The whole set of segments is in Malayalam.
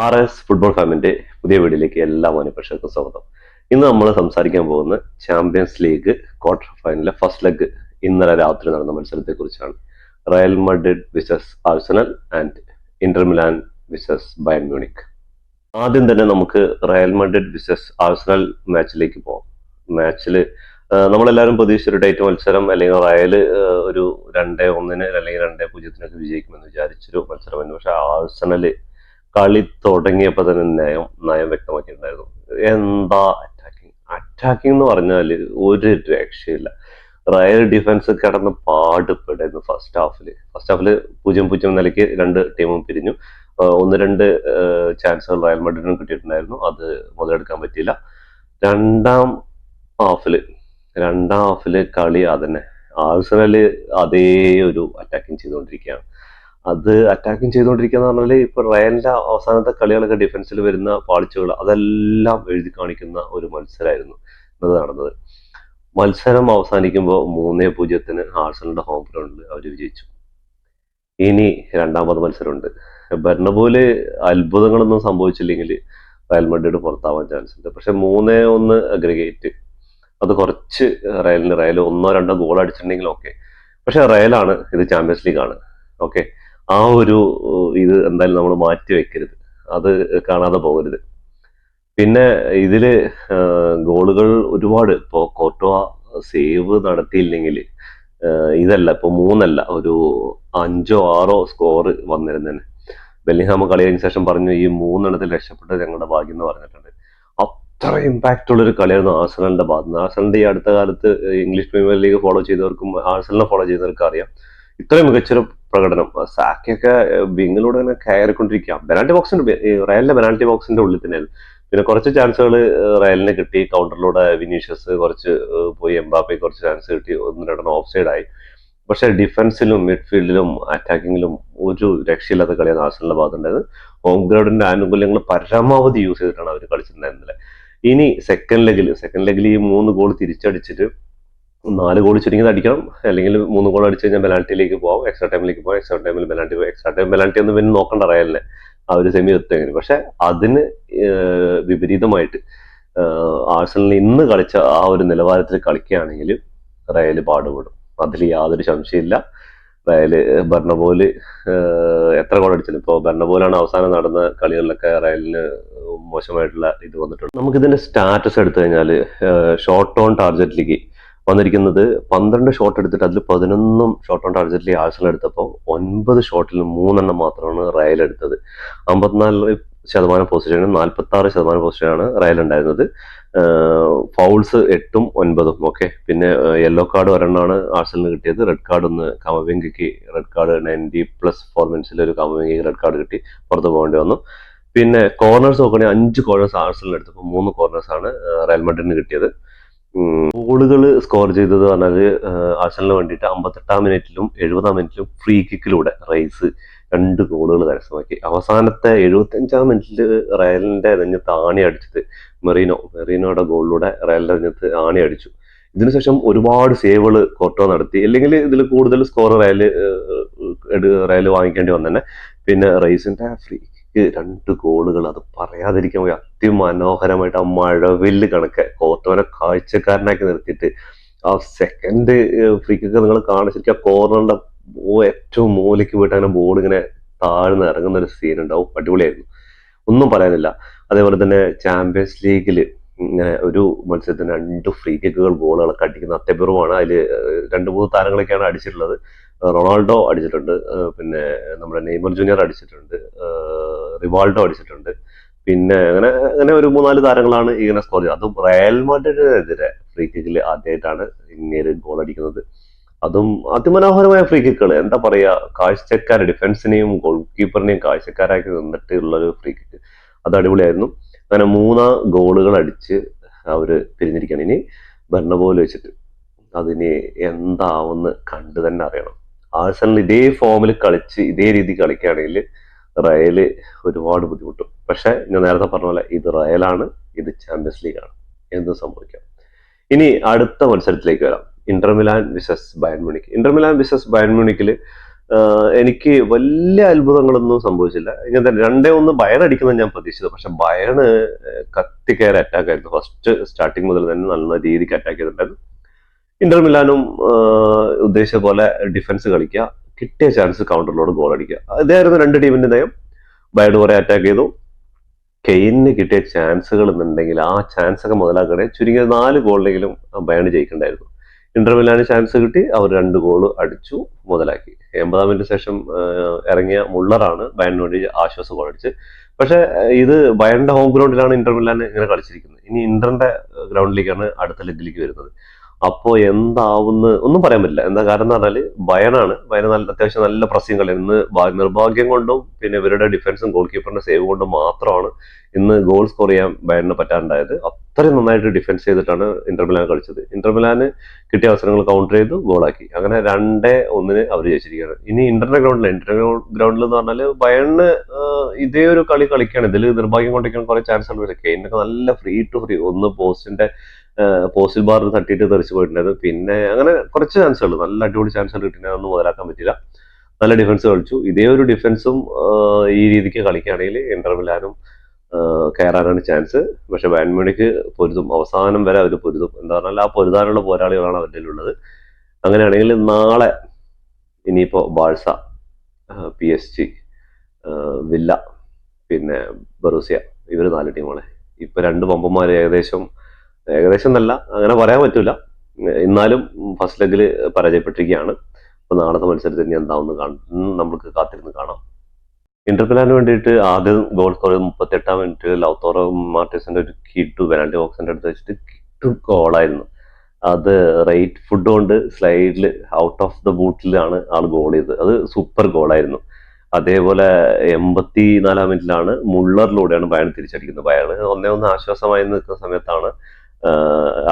ആർ എസ് ഫുട്ബോൾ ഫാമിന്റെ പുതിയ വീഡിയോയിലേക്ക് എല്ലാ മാന്യപ്രേക്ഷകർക്കും സ്വാഗതം. ഇന്ന് നമ്മൾ സംസാരിക്കാൻ പോകുന്ന ചാമ്പ്യൻസ് ലീഗ് ക്വാർട്ടർ ഫൈനലിലെ ഫസ്റ്റ് ലെഗ് ഇന്നലെ രാത്രി നടന്ന മത്സരത്തെ കുറിച്ചാണ്. Real Madrid versus Arsenal and Inter Milan versus Bayern Munich ആദ്യം തന്നെ നമുക്ക് റയൽ മഡ്രിഡ് വിസസ് ആഴ്സണൽ മാച്ചിലേക്ക് പോകാം മാച്ചിൽ നമ്മളെല്ലാവരും പ്രതീക്ഷിച്ച ഒരു ഡേറ്റ് മത്സരം അല്ലെങ്കിൽ റയൽ ഒരു രണ്ടേ ഒന്നിന് അല്ലെങ്കിൽ രണ്ടേ പൂജ്യത്തിനൊക്കെ വിജയിക്കുമെന്ന് വിചാരിച്ചൊരു മത്സരമായിരുന്നു. പക്ഷെ ആഴ്സണൽ കളി തുടങ്ങിയപ്പോൾ തന്നെ നയം നയം വ്യക്തമാക്കിയിട്ടുണ്ടായിരുന്നു. എന്താ അറ്റാക്കിങ് അറ്റാക്കിംഗ് എന്ന് പറഞ്ഞാൽ ഒരു രക്ഷയില്ല. റയൽ ഡിഫൻസ് കിടന്ന് പാടുപെടായിരുന്നു ഫസ്റ്റ് ഹാഫിൽ ഫസ്റ്റ് ഹാഫിൽ പൂജ്യം പൂജ്യം നിലയ്ക്ക് രണ്ട് ടീമും പിരിഞ്ഞു. ഒന്ന് രണ്ട് ചാൻസുകൾ റയൽ മഡ്രിഡിനും കിട്ടിയിട്ടുണ്ടായിരുന്നു. അത് മുതലെടുക്കാൻ പറ്റിയില്ല. രണ്ടാം ഹാഫിൽ രണ്ടാം ഹാഫിൽ കളി അതന്നെ. ആഴ്സണൽ അതേ ഒരു അറ്റാക്കിങ് ചെയ്തുകൊണ്ടിരിക്കുകയാണ്. അത് അറ്റാക്കിങ് ചെയ്തുകൊണ്ടിരിക്കുക എന്ന് പറഞ്ഞാൽ ഇപ്പൊ റയലിന്റെ അവസാനത്തെ കളികളൊക്കെ ഡിഫൻസിൽ വരുന്ന പാളിച്ചകൾ അതെല്ലാം എഴുതി കാണിക്കുന്ന ഒരു മത്സരമായിരുന്നു ഇന്നത് നടന്നത്. മത്സരം അവസാനിക്കുമ്പോൾ മൂന്നേ പൂജ്യത്തിന് ആഴ്സണലിന്റെ ഹോം ഗ്രൗണ്ടിൽ അവർ വിജയിച്ചു. ഇനി രണ്ടാമത് മത്സരമുണ്ട്. ബെർണബോൽ അത്ഭുതങ്ങളൊന്നും സംഭവിച്ചില്ലെങ്കിൽ റയൽ മഡ്രിഡ് പുറത്താവാൻ ചാൻസ് ഉണ്ട്. പക്ഷെ മൂന്നേ ഒന്ന് അഗ്രിഗേറ്റ് അത് കുറച്ച് റയലിന് റയൽ ഒന്നോ രണ്ടോ ഗോൾ അടിച്ചിട്ടുണ്ടെങ്കിൽ ഓക്കെ പക്ഷെ റയലാണ് ഇത് ചാമ്പ്യൻസ് ലീഗാണ് ഓക്കെ ആ ഒരു ഇത് എന്തായാലും നമ്മൾ മാറ്റി വെക്കരുത്. അത് കാണാതെ പോകരുത്. പിന്നെ ഇതിൽ ഗോളുകൾ ഒരുപാട്. ഇപ്പോൾ കോർട്ടോവ സേവ് നടത്തിയില്ലെങ്കിൽ ഇതല്ല ഇപ്പൊ മൂന്നല്ല ഒരു അഞ്ചോ ആറോ സ്കോർ വന്നിരുന്നതിന് ബെല്ലിഹാമ കളി കഴിഞ്ഞ ശേഷം പറഞ്ഞു ഈ മൂന്നെണ്ണത്തിൽ രക്ഷപ്പെട്ടത് ഞങ്ങളുടെ ഭാഗ്യം എന്ന് പറഞ്ഞിട്ടുണ്ട്. അത്ര ഇമ്പാക്റ്റ് ഉള്ള ഒരു കളിയായിരുന്നു ആഴ്സണലിന്റെ ഭാഗത്ത് ആഴ്സണലിന്റെ ഈ അടുത്ത കാലത്ത് ഇംഗ്ലീഷ് പ്രീമിയർ ലീഗ് ഫോളോ ചെയ്തവർക്കും ആഴ്സണലിനെ ഫോളോ ചെയ്തവർക്കും അറിയാം. ഇത്രയും മികച്ചൊരു പ്രകടനം. സാക്കിയൊക്കെ വിങ്ങിലൂടെ തന്നെ കയറിക്കൊണ്ടിരിക്കുക പെനാൽറ്റി ബോക്സിന്റെ റയലിന്റെ പെനാൽറ്റി ബോക്സിന്റെ ഉള്ളിൽ തന്നെയായിരുന്നു പിന്നെ കുറച്ച് ചാൻസുകൾ റയലിന് കിട്ടി. കൗണ്ടറിലൂടെ വിനീഷ്യസ് കുറച്ച് പോയി എംബാപ്പെ കുറച്ച് ചാൻസ് കിട്ടി. ഒന്ന് രണ്ടെണ്ണം ഓഫ് സൈഡ് ആയി പക്ഷെ ഡിഫൻസിലും മിഡ്ഫീൽഡിലും അറ്റാക്കിങ്ങിലും ഒരു രക്ഷയില്ലാത്ത കളിയാണ് ആഴ്സണലിന്റെ ഭാഗത്തുണ്ടായത്. ഹോം ഗ്രൗണ്ടിന്റെ ആനുകൂല്യങ്ങൾ പരമാവധി യൂസ് ചെയ്തിട്ടാണ് അവർ കളിച്ചിട്ടുണ്ടായിരുന്നത് ഇനി സെക്കൻഡ് ലെഗിൽ സെക്കൻഡ് ലെഗിൽ ഈ മൂന്ന് ഗോൾ തിരിച്ചടിച്ചിട്ട് നാല് ഗോൾ ചുരുങ്ങിയത് അടിക്കണം. അല്ലെങ്കിൽ മൂന്ന് ഗോൾ അടിച്ച് കഴിഞ്ഞാൽ പെനാൽറ്റിയിലേക്ക് പോകാം എക്സ്ട്രാ ടൈമിലേക്ക് പോകാം എക്സ്ട്രാ ടൈമിൽ പെനാൽറ്റി എക്സ്ട്രാ ടൈം പെനാൽറ്റി ഒന്നും പിന്നെ നോക്കണ്ട റയലിനെ. ആ ഒരു സെമി എത്തുമെങ്കിലും പക്ഷെ അതിന് വിപരീതമായിട്ട് ആഴ്സണലിൽ ഇന്ന് കളിച്ച ആ ഒരു നിലവാരത്തിൽ കളിക്കുകയാണെങ്കിൽ റയൽ പാടുപെടും. അതിൽ യാതൊരു സംശയമില്ല റയൽ ബർണബോൽ എത്ര ഗോൾ അടിച്ചത് ഇപ്പോൾ ബർണബോലാണ് അവസാനം നടന്ന കളികളിലൊക്കെ റയലിന് മോശമായിട്ടുള്ള ഇത് വന്നിട്ടുണ്ട് നമുക്കിതിന്റെ സ്റ്റാറ്റസ് എടുത്തു കഴിഞ്ഞാൽ ഷോർട്ട് ഓൺ ടാർഗറ്റിലേക്ക് വന്നിരിക്കുന്നത് പന്ത്രണ്ട് ഷോട്ട് എടുത്തിട്ട് അതിൽ പതിനൊന്നും ഷോട്ട് ഓൺ ടാർഗറ്റിലേക്ക് ആഴ്സണൽ എടുത്തപ്പോൾ ഒൻപത് ഷോട്ടിൽ മൂന്നെണ്ണം മാത്രമാണ് റയൽ എടുത്തത്. അമ്പത്തിനാല് ശതമാനം പൊസിഷനും നാൽപ്പത്തി ആറ് ശതമാനം പൊസിഷനാണ് റയൽ ഉണ്ടായിരുന്നത്. ഫൗൾസ് എട്ടും ഒൻപതും ഓക്കെ പിന്നെ യെല്ലോ കാർഡ് ഒരെണ്ണമാണ് ആഴ്സലിന് കിട്ടിയത്. റെഡ് കാർഡ് ഒന്ന് കമവെങ്കിക്ക് red card ninety plus four മിനിറ്റ്സിൽ ഒരു കമവെങ്കിക്ക് റെഡ് കാർഡ് കിട്ടി പുറത്ത് പോകേണ്ടി വന്നു. പിന്നെ കോർണേഴ്സ് നോക്കുകയാണെങ്കിൽ അഞ്ച് കോർണേഴ്സ് ആഴ്സലിന് എടുത്തപ്പോൾ മൂന്ന് കോർണേഴ്സ് ആണ് റയൽ മഡ്രിഡിന് കിട്ടിയത്. ഗോളുകൾ സ്കോർ ചെയ്തത് പറഞ്ഞാൽ ആഴ്സണലിന് വേണ്ടിയിട്ട് അമ്പത്തെട്ടാം മിനിറ്റിലും എഴുപതാം മിനിറ്റിലും ഫ്രീ കിക്കിലൂടെ റൈസ് രണ്ട് ഗോളുകൾ കരസ്ഥമാക്കി. അവസാനത്തെ എഴുപത്തഞ്ചാം മിനിറ്റിൽ റയലിന്റെ നെഞ്ഞത്ത് ആണി അടിച്ചത് മെറീനോ മെറീനോയുടെ ഗോളിലൂടെ റയലിന്റെ നെഞ്ഞത്ത് ആണി അടിച്ചു. ഇതിനുശേഷം ഒരുപാട് സേവുകൾ കോർട്ടോ നടത്തി. അല്ലെങ്കിൽ ഇതിൽ കൂടുതൽ സ്കോർ റയൽ റയൽ വാങ്ങിക്കേണ്ടി വന്നെ പിന്നെ റൈസിന്റെ ഫ്രീ കിക്ക് രണ്ട് ഗോളുകൾ അത് പറയാതിരിക്കാൻ പോയി അതിമനോഹരമായിട്ട് ആ മഴവില്ല് കണക്ക് കോർട്ടോനെ കാഴ്ചക്കാരനാക്കി നിർത്തിയിട്ട് ആ സെക്കൻഡ് ഫ്രീ കിക്ക് നിങ്ങൾ കാണുക ശരിക്കും ആ കോർണറിന്റെ ഏറ്റവും മൂലയ്ക്ക് പോയിട്ട് അങ്ങനെ ബോൾ ഇങ്ങനെ താഴ്ന്ന് ഇറങ്ങുന്ന ഒരു സീൻ ഉണ്ടാവും. അടിപൊളിയായിരുന്നു. ഒന്നും പറയാനില്ല. അതേപോലെ തന്നെ ചാമ്പ്യൻസ് ലീഗിൽ ഇങ്ങനെ ഒരു മത്സരത്തിന് രണ്ട് ഫ്രീ കിക്കുകൾ ഗോളുകളൊക്കെ അടിക്കുന്ന അത്യപൂർവമാണ്. അതിൽ രണ്ട് മൂന്ന് താരങ്ങളൊക്കെയാണ് അടിച്ചിട്ടുള്ളത്. റൊണാൾഡോ അടിച്ചിട്ടുണ്ട്. പിന്നെ നമ്മുടെ നെയ്മർ ജൂനിയർ അടിച്ചിട്ടുണ്ട്. റിവാൾഡോ അടിച്ചിട്ടുണ്ട്. പിന്നെ അങ്ങനെ അങ്ങനെ ഒരു മൂന്നാൽ താരങ്ങളാണ് ഇങ്ങനെ സ്കോർ ചെയ്തത്. അതും റയൽ മാഡ്രിഡിനെതിരെ ഫ്രീ കിക്കിൽ ആദ്യമായിട്ടാണ് ഇങ്ങനെ ഗോൾ അടിക്കുന്നത്. അതും അതിമനോഹരമായ ഫ്രീ കിക്കുകൾ എന്താ പറയാ കാഴ്ചക്കാർ ഡിഫൻസിനെയും ഗോൾ കീപ്പറിനെയും കാഴ്ചക്കാരാക്കി നിന്നിട്ട് ഉള്ള ഒരു ഫ്രീ കിക്ക് അത് അടിപൊളിയായിരുന്നു. അങ്ങനെ മൂന്നാ ഗോളുകൾ അടിച്ച് അവർ പിരിഞ്ഞിരിക്കണം ഇനി ഭരണപോലെ വെച്ചിട്ട് അതിന് എന്താവുമെന്ന് കണ്ടു തന്നെ അറിയണം. ആഴ്സണൽ ഇതേ ഫോമിൽ കളിച്ച് ഇതേ രീതി കളിക്കുകയാണെങ്കിൽ റയൽ ഒരുപാട് ബുദ്ധിമുട്ടും. പക്ഷെ ഞാൻ നേരത്തെ പറഞ്ഞ പോലെ ഇത് റയലാണ് ഇത് ചാമ്പ്യൻസ് ലീഗാണ്. എന്ത് സംഭവിക്കാം. ഇനി അടുത്ത മത്സരത്തിലേക്ക് വരാം. Inter Milan versus Bayern Munich Inter Milan versus Bayern മ്യൂണിക്കിൽ എനിക്ക് വലിയ അത്ഭുതങ്ങളൊന്നും സംഭവിച്ചില്ല. ഇങ്ങനെ തന്നെ രണ്ടേ ഒന്ന് ബയൺ അടിക്കുന്നത് ഞാൻ പ്രതീക്ഷിച്ചത് പക്ഷെ ബയണ് കത്തിക്കയറി അറ്റാക്ക് ആയിരുന്നു. ഫസ്റ്റ് സ്റ്റാർട്ടിങ് മുതൽ തന്നെ നല്ല രീതിക്ക് അറ്റാക്ക് ചെയ്തിട്ടുണ്ടായിരുന്നു. ഇന്റർ മിലാനും ഉദ്ദേശിച്ച പോലെ ഡിഫൻസ് കളിക്കുക. കിട്ടിയ ചാൻസ് കൗണ്ടറിലോട് ഗോൾ അടിക്കുക. ഇതായിരുന്നു രണ്ട് ടീമിന്റെ നയം. ബയഡ് കുറെ അറ്റാക്ക് ചെയ്തു. കെയിന് കിട്ടിയ ചാൻസുകൾ എന്നുണ്ടെങ്കിൽ ആ ചാൻസ് ഒക്കെ മുതലാക്കണേ ചുരുങ്ങിയ നാല് ഗോളിലെങ്കിലും ബയണ് ജയിക്കണ്ടായിരുന്നു. ഇന്റർവെല്ലാണ് ചാൻസ് കിട്ടി. അവർ രണ്ട് ഗോൾ അടിച്ചു മുതലാക്കി. എൺപതാം മിനിറ്റ് ശേഷം ഇറങ്ങിയ മുള്ളറാണ് ബയണിന് വേണ്ടി ആശ്വാസ ഗോൾ അടിച്ച് പക്ഷെ ഇത് ബയണിന്റെ ഹോം ഗ്രൗണ്ടിലാണ് ഇന്റർവെല്ലാണ് ഇങ്ങനെ കളിച്ചിരിക്കുന്നത്. ഇനി ഇന്ററിന്റെ ഗ്രൗണ്ടിലേക്കാണ് അടുത്ത ലെഗിലേക്ക് വരുന്നത്. അപ്പോ എന്താവുന്ന ഒന്നും പറയാൻ പറ്റില്ല. എന്താ കാരണം എന്ന് പറഞ്ഞാൽ ബയണാണ് ബയൺ നല്ല അത്യാവശ്യം നല്ല പ്രസ്യം കളി ഇന്ന് നിർഭാഗ്യം കൊണ്ടും പിന്നെ ഇവരുടെ ഡിഫൻസും ഗോൾ കീപ്പറിന്റെ സേവ് കൊണ്ടും മാത്രമാണ് ഇന്ന് ഗോൾ സ്കോർ ചെയ്യാൻ ബയണിന് പറ്റാണ്ടായത്. അത്രയും നന്നായിട്ട് ഡിഫൻസ് ചെയ്തിട്ടാണ് ഇന്റർമിലാൻ കളിച്ചത്. ഇന്റർമിലാന് കിട്ടിയ അവസരങ്ങൾ കൗണ്ടർ ചെയ്തു ഗോളാക്കി അങ്ങനെ രണ്ടേ ഒന്നിന് അവർ ജയിച്ചിരിക്കുകയാണ്. ഇനി ഇന്റർനെ ഗ്രൗണ്ടിൽ ഇന്റർ ഗ്രൗണ്ടിൽ എന്ന് പറഞ്ഞാൽ ബയണിന് ഇതേ ഒരു കളി കളിക്കുകയാണ് ഇതിൽ നിർഭാഗ്യം കൊണ്ടൊക്കെയാണ് കുറെ ചാൻസ് ഉണ്ട് കെയിനൊക്കെ നല്ല ഫ്രീ ടു ഫ്രീ ഒന്ന് പോസ്റ്റിന്റെ പോസ്റ്റിൽ ബാറിൽ തട്ടിയിട്ട് തെറിച്ച് പോയിട്ടുണ്ടായിരുന്നു. പിന്നെ അങ്ങനെ കുറച്ച് ചാൻസുകൾ നല്ല അടിപൊളി ചാൻസുകൾ കിട്ടിയിട്ട് ഒന്നും മുതലാക്കാൻ പറ്റില്ല. നല്ല ഡിഫൻസ് കളിച്ചു. ഇതേ ഒരു ഡിഫൻസും ഈ രീതിക്ക് കളിക്കുകയാണെങ്കിൽ ഇന്റർ കയറാനാണ് ചാൻസ് പക്ഷെ ബാൻമണിക്ക് പൊരുതും. അവസാനം വരെ അവർ പൊരുതും. എന്താ പറഞ്ഞാൽ ആ പൊരുതാനുള്ള പോരാളികളാണ് അവരുടെ ഉള്ളത്. അങ്ങനെയാണെങ്കിൽ നാളെ ഇനിയിപ്പോ Barca P S G Villa പിന്നെ ബറൂസിയ. ഇവർ നാല് ടീമാണ് ഇപ്പൊ രണ്ട് പമ്പന്മാർ ഏകദേശം ഏകദേശം എന്നല്ല അങ്ങനെ പറയാൻ പറ്റൂല. എന്നാലും ഫസ്റ്റ് ലെഗിൽ പരാജയപ്പെട്ടിരിക്കുകയാണ്. അപ്പൊ നാളത്തെ മത്സരത്തിൽ ഇനി എന്താവുന്ന കാണും. നമുക്ക് കാത്തിരുന്ന് കാണാം. ഇന്റർപിലാന് വേണ്ടിയിട്ട് ആദ്യം ഗോൾ സ്കോർ ചെയ്ത് മുപ്പത്തി എട്ടാം മിനിറ്റ് ലൗത്തോറോ മാർട്ടിസിന്റെ ഒരു കിട്ടു പെനാൽറ്റി ബോക്സിന്റെ അടുത്ത് വെച്ചിട്ട് കിട്ടു ഗോളായിരുന്നു അത് റൈറ്റ് ഫുഡ് കൊണ്ട് സ്ലൈഡിൽ ഔട്ട് ഓഫ് ദ ബൂട്ടിലാണ് ആൾ ഗോൾ ചെയ്തത്. അത് സൂപ്പർ ഗോളായിരുന്നു അതേപോലെ എൺപത്തി നാലാം മിനിറ്റിലാണ് മുള്ളറിലൂടെയാണ് ബയൺ തിരിച്ചടിക്കുന്നത്. ബയൺ ഒന്നേ ഒന്ന് ആശ്വാസമായി നിൽക്കുന്ന സമയത്താണ്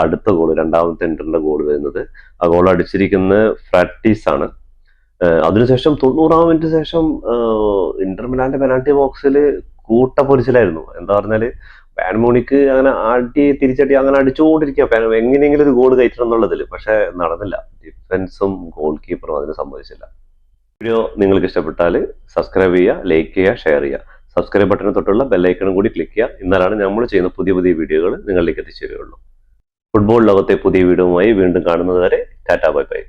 അടുത്ത ഗോൾ രണ്ടാമത്തെ ഇന്ററിന്റെ ഗോൾ വരുന്നത്. ആ ഗോൾ അടിച്ചിരിക്കുന്ന ഫ്രാറ്റീസ് ആണ്. അതിനുശേഷം തൊണ്ണൂറാം മിനിറ്റ് ശേഷം ആഹ് ഇന്റർ മിലാന്റെ പെനാൽറ്റി ബോക്സിൽ കൂട്ട പൊരിച്ചിലായിരുന്നു. എന്താ പറഞ്ഞാൽ പാൻമോണിക്ക് അങ്ങനെ അടി തിരിച്ചടി അങ്ങനെ അടിച്ചുകൊണ്ടിരിക്കുക. എങ്ങനെയെങ്കിലും ഒരു ഗോൾ കയറ്റണം എന്നുള്ളതിൽ പക്ഷെ നടന്നില്ല. ഡിഫൻസും ഗോൾ കീപ്പറും അതിന് സംഭവിച്ചില്ല വീഡിയോ നിങ്ങൾക്ക് ഇഷ്ടപ്പെട്ടാൽ സബ്സ്ക്രൈബ് ചെയ്യുക ലൈക്ക് ചെയ്യുക ഷെയർ ചെയ്യുക. സബ്സ്ക്രൈബ് ബട്ടണിന് തൊട്ടുള്ള ബെല്ലൈക്കണും കൂടി ക്ലിക്ക് ചെയ്യുക. എന്നാലാണ് നമ്മൾ ചെയ്യുന്ന പുതിയ പുതിയ വീഡിയോകൾ നിങ്ങളിലേക്ക് എത്തിച്ചേരുകയുള്ളൂ. ഫുട്ബോൾ ലോകത്തെ പുതിയ വീഡിയോയുമായി വീണ്ടും കാണുന്നത് വരെ ടാറ്റാ ബൈ ബൈ.